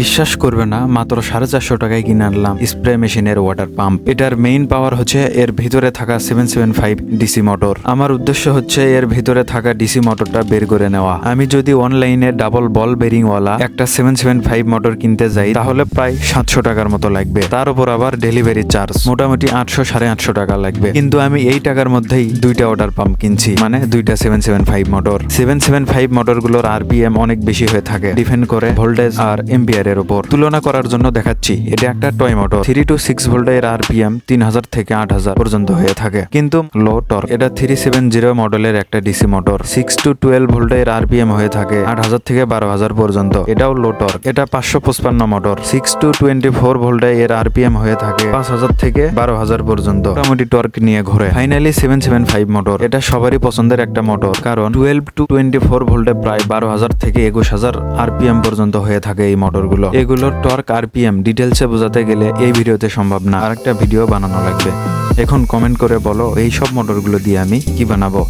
বিশ্বাস করবে না, মাত্র সাড়ে চারশো টাকায় কিনে আনলাম স্প্রে মেশিনের ওয়াটার পাম্প এটার মেইন পাওয়ার হচ্ছে এর ভিতরে থাকা seven seven five DC motor আমার উদ্দেশ্য হচ্ছে এর ভিতরে থাকা ডিসি মোটরটা বের করে নেওয়া। আমি যদি অনলাইনে ডাবল বল বেরিংওয়ালা একটা সেভেন সেভেন ফাইভ মোটর কিনতে যাই, তাহলে প্রায় সাতশো টাকার মতো লাগবে। তার উপর আবার ডেলিভারি চার্জ মোটামুটি আটশো সাড়ে আটশো টাকা লাগবে। কিন্তু আমি এই টাকার মধ্যেই দুইটা ওয়াটার পাম্প কিনছি মানে দুইটা seven seven five motor seven seven five মোটরগুলোর RPM অনেক বেশি হয়ে থাকে। ডিপেন্ড করে ভোল্টেজ আর এম্পিয়ারের উপর। তুলনা করার জন্য দেখাচ্ছি, এটা একটা toy motor. Three to six ভোল্টের আরপিএম তিন হাজার থেকে আট হাজার পর্যন্ত হয়ে থাকে। কিন্তু লো টর্ক, এটা থ্রি সেভেন জিরো মডেলের একটা DC motor. Six to twelve ভোল্টের আরপিএম হয়ে থাকে আট হাজার থেকে বারো হাজার পর্যন্ত। এটাও লো টর্ক, এটা পাঁচশো পঁচপান্ন motor. Six to twenty four ভোল্টে এর আর আরপিএম হয়ে থাকে পাঁচ হাজার থেকে বারো হাজার পর্যন্ত। মোটামুটি টর্ক নিয়ে ঘোরে। Finally seven seven five motor, এটা সবারই পছন্দের একটা মোটর। কারণ টুয়েলভ টু টোয়েন্টি ফোর ভোল্টে প্রায় বারো হাজার থেকে একুশ হাজার আরপিএম পর্যন্ত হয়ে থাকে এই মোটরগুলো। এগুলোর টর্ক আরপিএম। ডিটেলসে বোঝাতে গেলে এই ভিডিওতে সম্ভব না। আরেকটা ভিডিও বানানো লাগবে। এখন কমেন্ট করে বলো, এই সব মোটরগুলো দিয়ে আমি কি বানাবো?